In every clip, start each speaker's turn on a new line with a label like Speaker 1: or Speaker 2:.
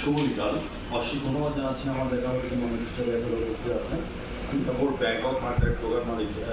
Speaker 1: শুভ বিকাল ধন্যবাদ জানাচ্ছি আমাদের এলাকার মানুষ হিসেবে এখানে উপস্থিত আছেন Singapore bank of market program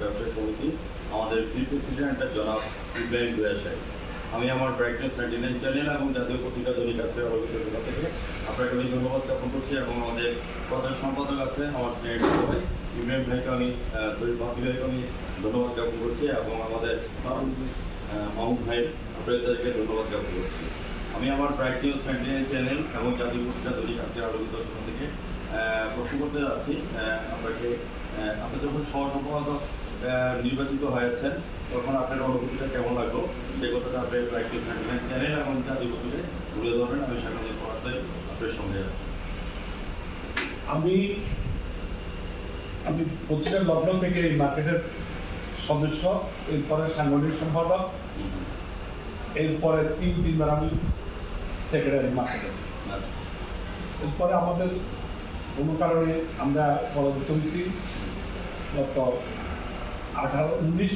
Speaker 1: ব্যবসায়ী সমিতি আমাদের ফিল্ড প্রেসিডেন্ট জনাব ইব্রাহিম দুয়াশাই আমি আমার নাইনটি নাইন চ্যানেল এবং জাতীয় পত্রিকা দৈনিক আছে থেকে আপনাকে আমি ধন্যবাদ জ্ঞাপন করছি এবং আমাদের প্রধান সম্পাদক আছে, আমার স্নেহিত ভাই। ইব্রাহিম ভাইকে আমি সৈয়দ ভাবি ভাইকে আমি ধন্যবাদ জ্ঞাপন করছি এবং আমাদের মাহমুদ ভাই আপনাদেরকে ধন্যবাদ জ্ঞাপন করছি। আমি আমার ব্রাইট নিউজ চ্যানেল এবং জাতীয় পত্রিকা দৈনিক আছে আরবিন্দ থেকে প্রশ্ন করতে যাচ্ছি আপনাকে আপনি যখন সহসম্পাদক নির্বাচিত হয়েছেন তখন আপনার অনুভূতিটা কেমন লাগল? সেই কথাটা আপনি ব্রাইট নিউজ চ্যানেল এবং জাতীয় পত্রিকায় তুলে ধরবেন। আমি সাংবাদিক পড়াতে আপনার সঙ্গে আছি।
Speaker 2: আমি আমি পত্রিকার লগ্ন থেকে এই মার্কেটের সদস্য এরপরে সাংগঠনিক সম্পাদক এরপরে তিন তিনবার আমি সেক্রেটারি মার্কেটের
Speaker 1: আচ্ছা।
Speaker 2: এরপরে আমাদের কোনো কারণে আমরা পরাজিত হয়েছি গত আঠারো, উনিশ,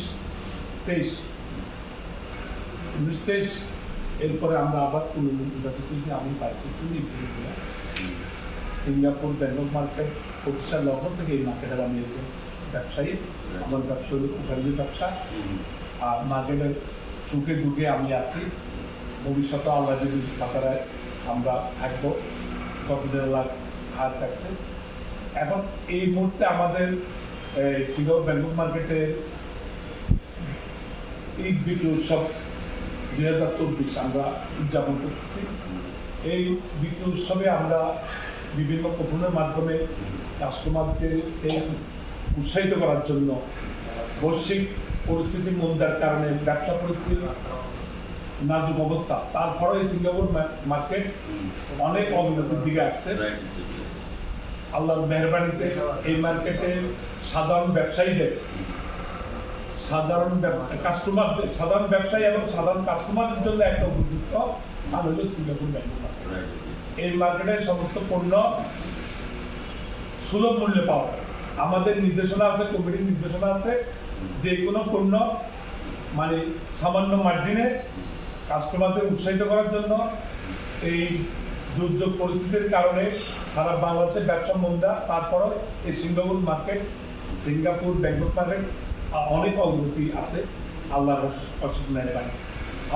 Speaker 2: তেইশ। উনিশ, তেইশ, এরপরে আমরা আবার পুনর্নির্বাচিত আমি পাইতেছি সিঙ্গাপুর ব্যাংকক মার্কেট প্রতিষ্ঠা লগ্ন থেকে এই মার্কেটের আমি একজন ব্যবসায়ী। আমার ব্যবসা হলো ব্যবসা। আর মার্কেটের সুখে দুঃখে আমি আছি। ভবিষ্যতে আল্লাহ যদি পাতারায় আমরা থাকব লাখ হাত থাকছে এখন এই মুহূর্তে আমাদের সিঙ্গাপুর ব্যাংকক মার্কেটে ঈদ বিক্রি উৎসব দুই হাজার চব্বিশ আমরা উদযাপন করতেছি এই বিক্রি উৎসবে আমরা বিভিন্ন প্রথমের মাধ্যমে কাস্টমারদের উৎসাহিত করার জন্য বৈশ্বিক পরিস্থিতি মন্দার কারণে ব্যবসা পরিস্থিতি নাজুক অবস্থা তারপরে এই সিঙ্গাপুর মার্কেট অনেক অগ্রগতির দিকে আসছে। আল্লাহর মেহরবানিতে এই মার্কেটে সাধারণ ব্যবসায়ীদের সাধারণ কাস্টমারদের সাধারণ ব্যবসায়ী এবং সাধারণ কাস্টমারদের জন্য একটা উপযুক্ত স্থান হলো সিঙ্গাপুর মার্কেট এই মার্কেটে সমস্ত পণ্য সুলভ মূল্যে পাওয়া যায়। আমাদের নির্দেশনা আছে কমিটির নির্দেশনা আছে যে কোনো পণ্য মানে সামান্য মার্জিনে কাস্টমারদের উৎসাহিত করার জন্য এই দুর্যোগ পরিস্থিতির কারণে সারা বাংলাদেশের ব্যবসা মন্দা, তারপরও এই Singapore market, Singapore, Bangkok market অনেক অগ্রগতি আছে অসুখ মেহরবানি।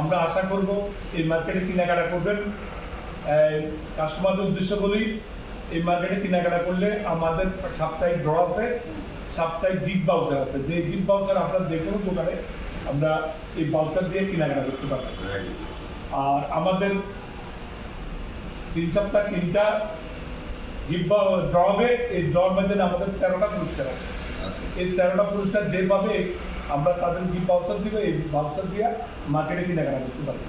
Speaker 2: আমরা আশা করব এই মার্কেটে কেনাকাটা করবেন। কাস্টমারদের উদ্দেশ্য বলি, এই মার্কেটে কেনাকাটা করলে আমাদের সাপ্তাহিক ড্র আছে, সাপ্তাহিক গিফট বাউচার আছে। যে গিফট বাউচার আপনার যে কোনো দোকানে আমরা এই বাউচার দিয়ে কেনাকাটা করতে পারব। আর আমাদের তিন সপ্তাহ তিনটা গিফট ড্র হবে এই ড্রর মধ্যে আমাদের তেরোটা পুরস্কার আছে।
Speaker 1: আচ্ছা।
Speaker 2: এই তেরোটা পুরস্কার যে পাবে আমরা তাদের গিফট বাউচার দিব? এই বাউচার দিয়ে মার্কেটে কেনাকাটা করতে পারব।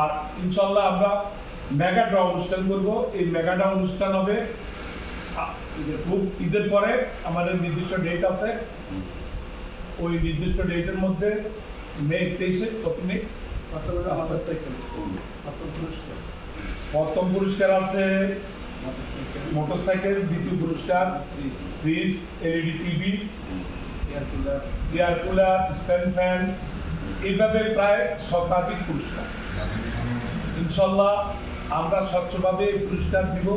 Speaker 2: আর ইনশাল্লাহ আমরা মেগা ড্র অনুষ্ঠান করব। এই মেগা ড্র অনুষ্ঠান হবে খুব ঈদের পরে আমাদের নির্দিষ্ট ডেট আছে। ওই নির্দিষ্ট ডেটের মধ্যে মে তেইশে প্রথমে প্রথম পুরস্কার আছে মোটরসাইকেল। দ্বিতীয় পুরস্কার fridge LED TV. Air cooler. Stand fan এইভাবে প্রায় শতাধিক পুরস্কার। ইনশাল্লাহ আমরা স্বচ্ছভাবে পুরস্কার দিব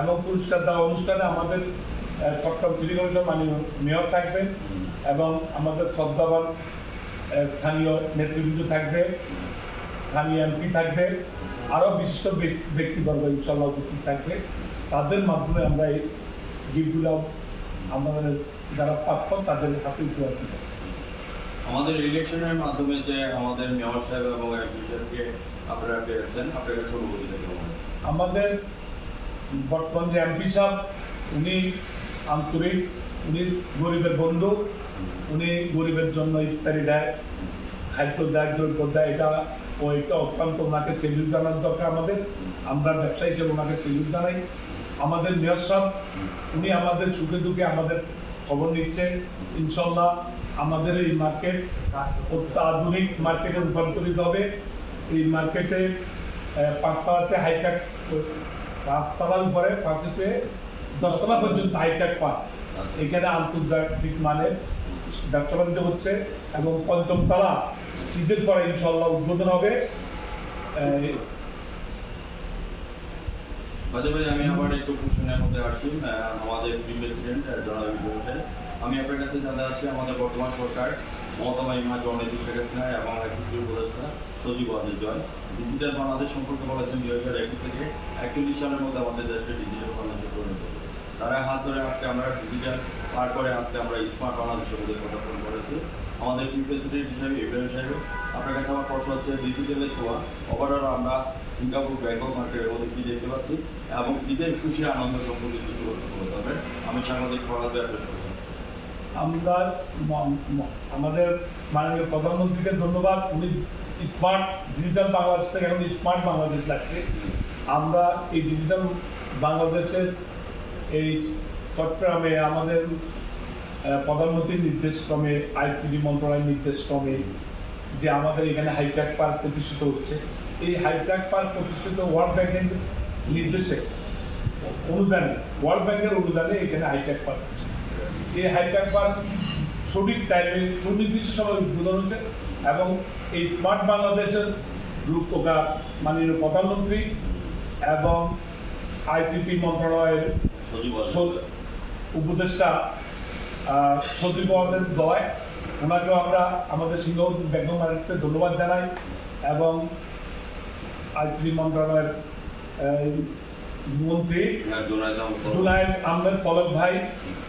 Speaker 2: এবং পুরস্কার দেওয়া অনুষ্ঠানে আমাদের চট্টগ্রাম সিটি কমিশন মাননীয় মেয়র থাকবেন। এবং আমাদের শ্রদ্ধাবান স্থানীয় নেতৃবৃন্দ থাকবে স্থানীয় এমপি থাকবে আরও বিশিষ্ট ব্যক- ব্যক্তিবর্গ ইনশাল্লাহ উপস্থিত থাকবে। তাদের মাধ্যমে আমরা এই গিফটগুলো আমাদের যারা প্রাপ্য তাদের হাতে উপহার দিব।
Speaker 1: আমাদের ইলেকশনের মাধ্যমে যে আমাদের মেয়র সাহেব এবং সাহেবকে আপনারা পেয়েছেন আপনার কাছে অনুভূতিটা
Speaker 2: আমাদের বর্তমান যে এমপি সাহেব উনি আন্তরিক উনি গরিবের বন্ধু উনি গরিবের জন্য ইফতারি দেয়, খাদ্য দেয়, দ্রব্য দেয়, এটা ও এটা অত্যন্ত ওনাকে সেলিউট জানার দরকার আমাদের। আমরা ব্যবসা হিসেবে ওনাকে সেলিউট জানাই। আমাদের মেয়র সাহেব উনি আমাদের সুখে দুঃখে আমাদের খবর নিচ্ছে। ইনশাল্লাহ আমাদের এই মার্কেট অত্যাধুনিক মার্কেটে রূপান্তরিত হবে। এই মার্কেটে পাঁচতলাতে হাইটেক, পাঁচতলার উপরে পাঁচে দশতলা পর্যন্ত হাইটেক পার্ক। এখানে আন্তর্জাতিক মানের ব্যবসা হচ্ছে এবং পঞ্চম তলা শীতের পরে ইনশাল্লাহ উদ্বোধন হবে।
Speaker 1: আমি আবার একটু মধ্যে আসি। আমাদের প্রেসিডেন্ট আমি আপনার কাছে জানতে চাচ্ছি, আমাদের বর্তমান সরকার মমতা মাইমা শেখ হাসিনা এবং উপদেষ্টা সজীব জয় ডিজিটাল বাংলাদেশ সম্পর্কে বলেছেন দুই হাজার একুশ থেকে একচল্লিশ সালের মধ্যে আমাদের দেশকে ডিজিটাল বাংলাদেশে পরিণত তারা হাত ধরে আজকে আমরা ডিজিটাল পার করে আজকে আমরা স্মার্ট বাংলাদেশের মধ্যে পদার্পণ করেছি। আমাদের প্রেসিডেন্ট হিসাবে ইব্রাহিম সাহেব আপনার কাছে আমার প্রশ্ন হচ্ছে ডিজিটালের ছোঁয়া ওভারঅল আমরা সিঙ্গাপুর ব্যাংকক মার্কেটের মধ্যে কি দেখতে পাচ্ছি? এবং ঈদের খুশি, আনন্দ সম্পর্কে কিছু বলতে হবে? আমি সাংবাদিক করছি
Speaker 2: আমরা আমাদের মাননীয় প্রধানমন্ত্রীকে ধন্যবাদ। উনি স্মার্ট ডিজিটাল বাংলাদেশ থেকে এখন স্মার্ট বাংলাদেশ লাগছে। আমরা এই ডিজিটাল বাংলাদেশের এই চট্টগ্রামে আমাদের প্রধানমন্ত্রীর নির্দেশক্রমে আইসিডি মন্ত্রণালয়ের নির্দেশক্রমে যে আমাদের এখানে হাইট্যাক পার্ক প্রতিষ্ঠিত হচ্ছে এই হাইট্যাক পার্ক প্রতিষ্ঠিত ওয়ার্ল্ড ব্যাংকের নির্দেশে অনুদানে ওয়ার্ল্ড ব্যাংকের অনুদানে এখানে হাইট্যাক পার্ক। এই হাইট্যাক পার্ক সঠিক টাইমে সুনির্দিষ্ট সময় উদ্বোধন হচ্ছে এবং এই স্মার্ট বাংলাদেশের রূপকা মাননীয় প্রধানমন্ত্রী এবং আইসিটি মন্ত্রণালয়ের উপদেষ্টা সজীব ওয়াজেদ জয়। ওনাকেও আমরা আমাদের সিংহ বেগম মালিককে ধন্যবাদ জানাই এবং আইসিটি মন্ত্রণালয়ের মন্ত্রী
Speaker 1: হ্যাঁ, জোনায়েদ আহমেদ পলক।
Speaker 2: আহমেদ পলক ভাই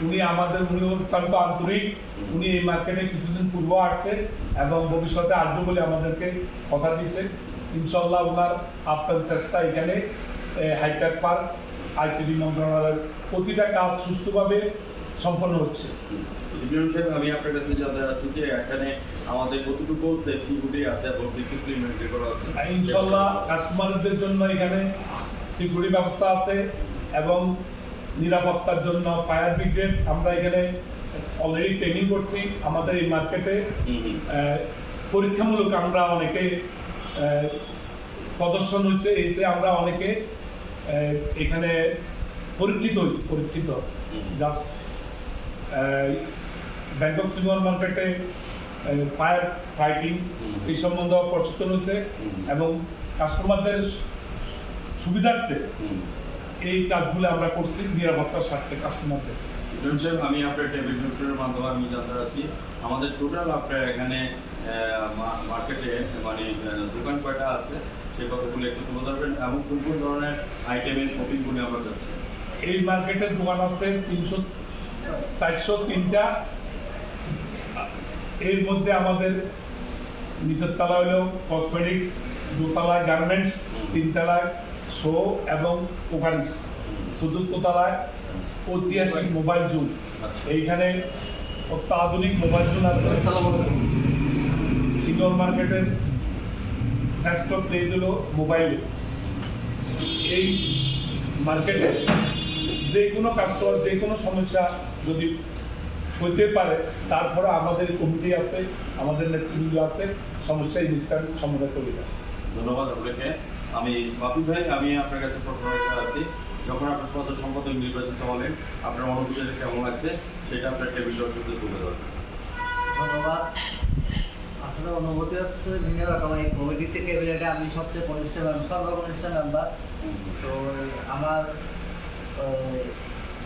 Speaker 2: উনি আমাদের উনি অত্যন্ত আন্তরিক। উনি এই মার্কেটে কিছুদিন পূর্ব আসছে এবং ভবিষ্যতে আসবে বলে আমাদেরকে কথা দিয়েছে। ইনশাল্লাহ ওনার আপ্রাণ চেষ্টা এখানে হাইটেক পার্ক আইসিডি মন্ত্রণালয়ের প্রতিটা কাজ সুস্থভাবে সম্পন্ন হচ্ছে।
Speaker 1: আমি আপনার কাছে জানতে চাচ্ছি যে এখানে আমাদের কতটুকু সেফটি আছে এবং ডিসিপ্লিন মেনটেন করা আছে?
Speaker 2: ইনশাল্লাহ কাস্টমারদের জন্য এখানে সিকিউরিটি ব্যবস্থা আছে এবং নিরাপত্তার জন্য ফায়ার ব্রিগেড আমরা এখানে অলরেডি ট্রেনিং করছি আমাদের এই মার্কেটে পরীক্ষামূলক আমরা অনেকে প্রদর্শন হয়েছে এতে আমরা অনেকে এখানে পরীক্ষিত হয়েছে পরীক্ষিত। জাস্ট ব্যাংকক সিনেমার মার্কেটে ফায়ার ফাইটিং এই সম্বন্ধে প্রচেতন হয়েছে এবং কাস্টমারদের সুবিধার্থে এই কাজগুলো আমরা করছি নিরাপত্তার স্বার্থে কাস্টমারদের
Speaker 1: সাহেব আমি আপনার টেবিল ডক্টরের মাধ্যমে আমি জানতে চাচ্ছি আমাদের টোটাল আপনার এখানে মার্কেটে মানে দোকান কয়টা আছে সেই কথাগুলো একটু তুলে ধরবেন এবং কোন কোন ধরনের আইটেমের শপিংগুলি আমরা যাচ্ছি।
Speaker 2: এই মার্কেটের দোকান আছে তিনশো চারশো তিনটা এর মধ্যে আমাদের নিচের তলা হলো কসমেটিক্স দোতলায় গার্মেন্টস। তিনতলায় শো এবং ওভারিস চতুর্থ তলায় ঐতিহাসিক মোবাইল জুন। এইখানে অত্যাধুনিক মোবাইল জুন আছে সিঙ্গল মার্কেটের শ্রেষ্ঠ প্লেস হলো মোবাইল এই মার্কেটে যে কোনো কাস্টমার যে কোনো সমস্যা যদি হইতে পারে তারপরে আমাদের কমিটি আছে আমাদের নেতৃবৃন্দ আছে সমস্যা ইনস্ট্যান্ট সমাধান করে দেয়
Speaker 1: ধন্যবাদ আপনাকে। আমি বাপি ভাই আমি আপনার কাছে প্রশ্ন আছি যখন আপনার পদ সম্পাদক নির্বাচিত হলেন আপনার অনুভূতিটা কেমন লাগছে? সেটা আপনার টেবিল তুলে ধরবেন
Speaker 3: ধন্যবাদ। আসলে অনুভূতি হচ্ছে ভিন্ন রকম এই কমিটিতে ক্যাবিনেটে আমি সবচেয়ে কনিষ্ঠ মেম্বার সর্বকনিষ্ঠ মেম্বার তো আমার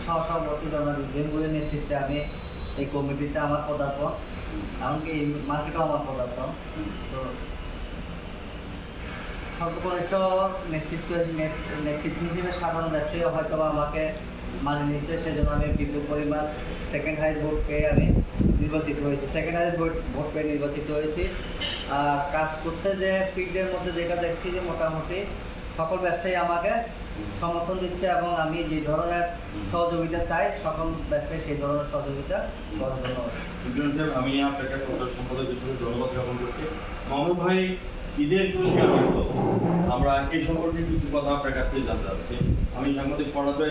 Speaker 3: সহসভাপতি জনাব ইব্রাহিমের নেতৃত্বে আমি এই কমিটিতে আমার পদার্পণ, এমনকি এই মার্কেটেও আমার পদার্পণ। তো সর্বকনিষ্ঠ নেতৃত্ব নেতৃত্ব হিসেবে সাধারণ ব্যবসায়ী হয়তো আমাকে মানে নিচ্ছে সেজন্য আমি বিপুল পরিমাণ সেকেন্ড হাইট ভোট পেয়ে আমি নির্বাচিত হয়েছি। সেকেন্ড হাইট ভোট ভোট পেয়ে নির্বাচিত হয়েছি। আর কাজ করতে যে ফিল্ডের মধ্যে যেটা দেখছি যে মোটামুটি সকল ব্যবসায়ী আমাকে সমর্থন দিচ্ছে এবং আমি যে ধরনের সহযোগিতা চাই, সকল ব্যবসায়ী সেই ধরনের সহযোগিতা
Speaker 1: আমি ধন্যবাদ ভাই, ঈদের আমরা এই সম্পর্কে কিছু কথা আপনার কাছ থেকে জানতে চাচ্ছি। আমি সাংবাদিক পড়াতে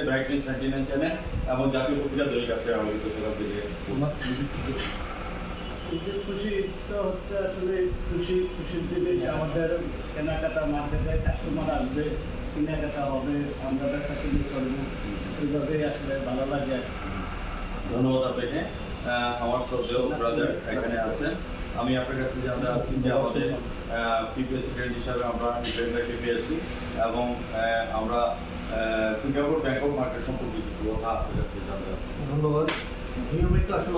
Speaker 1: নাইন চ্যানেল এবং জাতীয় পত্রিকা দৈনিক আছে, আমাদের থেকে।
Speaker 4: খুশিটা হচ্ছে আসলে খুশি খুশির দিনে যে আমাদের কেনাকাটা মার্কেটে কাস্টমার আসবে কেনাকাটা হবে আমরা ব্যবসা কিনে করব ওইভাবেই আসলে ভালো লাগে
Speaker 1: ধন্যবাদ আপনাকে। আমার শ্রদ্ধেয় ব্রাদার এখানে আছেন। আমি আপনার কাছে জানতে চাচ্ছি যে আমাদের প্রেসিডেন্ট হিসাবে আমরা ইব্রাহিম ভাইকে পেয়েছি এবং আহ, আমরা সিঙ্গাপুর ব্যাংকক মার্কেট সম্পর্কে কিছু কথা আপনার কাছে জানতে চাচ্ছি।
Speaker 5: ধন্যবাদ। ভিনভাই তো আসলে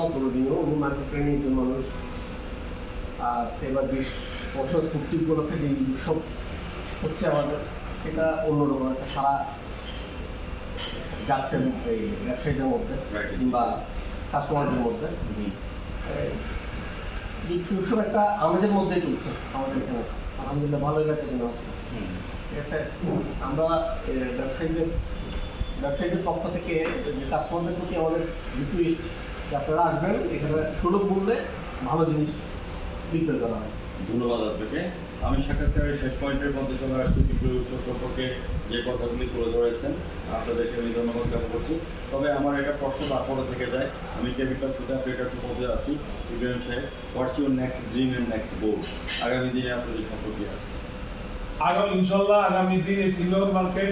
Speaker 5: মার্কেট মানুষ আর এবার বিশ বছর পূর্তি উপলক্ষে যে উৎসব হচ্ছে আমাদের এটা অন্যরকম একটা সারা যাচ্ছে এই ব্যবসায়ীদের মধ্যে কিংবা কাস্টমারদের মধ্যে। এই উৎসব একটা আমাদের মধ্যেই চলছে আমাদের এখানে। আলহামদুলিল্লাহ ভালোই কেনা হচ্ছে। ঠিক আছে? আমরা ব্যবসায়ীদের ব্যবসায়ীদের পক্ষ থেকে যে কাস্টমারদের প্রতি আমাদের রিকোয়েস্ট যে আপনারা আসবেন এখানে সুলভ মূল্যে ভালো জিনিস বিক্রয় করা হয়
Speaker 1: ধন্যবাদ আপনাকে। আমি সাক্ষাৎকারের শেষ পয়েন্টের মধ্যে চলে আসছি বিক্রয় উৎসব সম্পর্কে যে কথাগুলি তুলে ধরেছেন আপনাদেরকে আমি ধন্যবাদ জ্ঞাপন করছি। তবে আমার একটা প্রশ্ন তারপরে থেকে যায়। আমি কেমিক্যাল সুতা আপডেটার মধ্যে আছি Ibrahim Saheb what's your next dream and next goal? আগামী দিনে আপনাদের সম্পর্কে আছে।
Speaker 2: আগামী ইনশাল্লাহ আগামী দিনে সিনিয়র মার্কেট।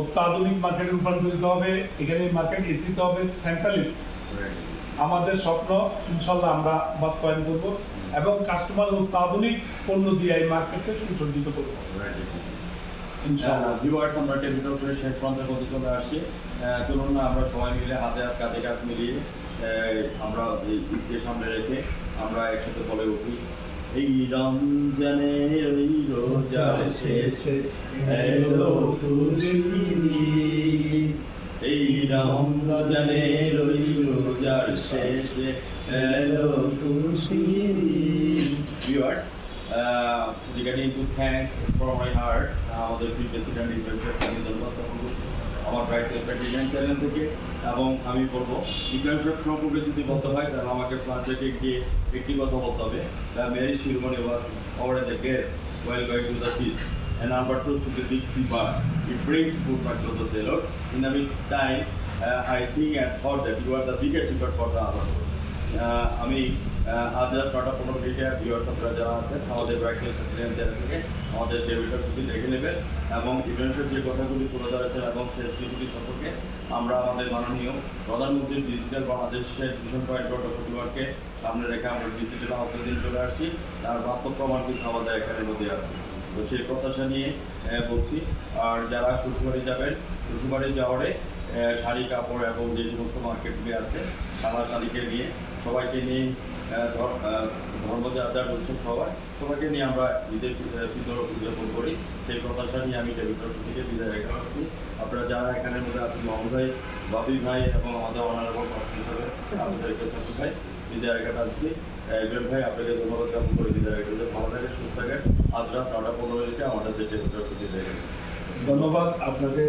Speaker 2: অত্যাধুনিক মার্কেটে রূপান্তরিত হবে এখানে মার্কেট এসিতে হবে সেন্ট্রালিস্ট আমাদের স্বপ্ন ইনশাল্লাহ আমরা বাস্তবায়ন করব এবং কাস্টমার অত্যাধুনিক পণ্য দিয়ে এই মার্কেটকে সুসজ্জিত করব।
Speaker 1: ভিউয়ার্স আমরা টেবিল টকের শেষ প্রান্তের মধ্যে চলে আসছি। চলুন না আমরা সবাই মিলে হাতে হাত কাঁধে কাঁধ মিলিয়ে আমরা এই সামনে রেখে আমরা একসাথে বলে উঠি। এই রমজানের ওই রোজার শেষে এলো খুশির ঈদ। এই রমজানের ওই রোজার শেষে এলো খুশির viewers regarding to thanks for my heart আমাদের প্রি প্রেসিডেন্ট ইন্টারভিউ আমি ধন্যবাদ জ্ঞাপন করছি আমার ব্রাইট ডিজাইন চ্যানেল থেকে এবং আমি বলব ইন্টারভিউ সম্পর্কে যদি বলতে হয় তাহলে আমাকে প্লান্টে গিয়ে একটি কথা বলতে হবে the Mary Shiromoni was over the guest while going to the beach. And number two big sea. It brings food back to the sailors. In the meantime, uh, I think and thought that you are the biggest cheaper for the other. Ah, আমি ah, আজ রাত নটা পনেরো মিনিটে viewers আপনারা যারা আছেন, আমাদের ব্রাইটনেস চ্যানেল থেকে আমাদের টেবিলটা যদি দেখে নেবেন এবং ইভেন্টের যে কথাগুলি তুলে ধরেছেন এবং সেলসিগুলি সম্পর্কে আমরা আমাদের মাননীয় প্রধানমন্ত্রীর ডিজিটাল বাংলাদেশের মিশন পয়েন্ট ডট প্রতিবারকে সামনে রেখে আমরা ডিজিটাল আওতায় দিন চলে আসছি। তার বাস্তব প্রমাণ কিন্তু আমাদের এখানের মধ্যে আছে। তো সেই প্রত্যাশা নিয়ে বলছি, আর যারা শ্বশুরবাড়ি যাবেন, শ্বশুরবাড়ি যাওয়ারে শাড়ি, কাপড় এবং যে সমস্ত মার্কেটগুলি আছে, সাদা শাড়িকে নিয়ে সবাইকে নিয়ে আহ, ধর- আহ, ধর্মযাত্রার উৎসব সবাই সবাইকে নিয়ে আমরা ঈদের ফিতর উদযাপন করি। সেই প্রত্যাশা নিয়ে আমি টেবিল থেকে বিদায় রেখে পাচ্ছি আপনারা যারা এখানের মধ্যে আছেন মোহাম্মদ ভাই বাবি ভাই এবং আমাদের অনারেবল পার্সন হিসাবে আপনাদেরকে সাথে ভাই বিদায় রেখে পাচ্ছি ইব্রাহিম ভাই আপনাকে ধন্যবাদ জ্ঞাপন করে বিদায় রেখে ভালো থাকে সুস্থ থাকে আজ রাত নটা পনেরো মিনিটে আমাদের যে টেবিল
Speaker 2: ধন্যবাদ আপনাকে।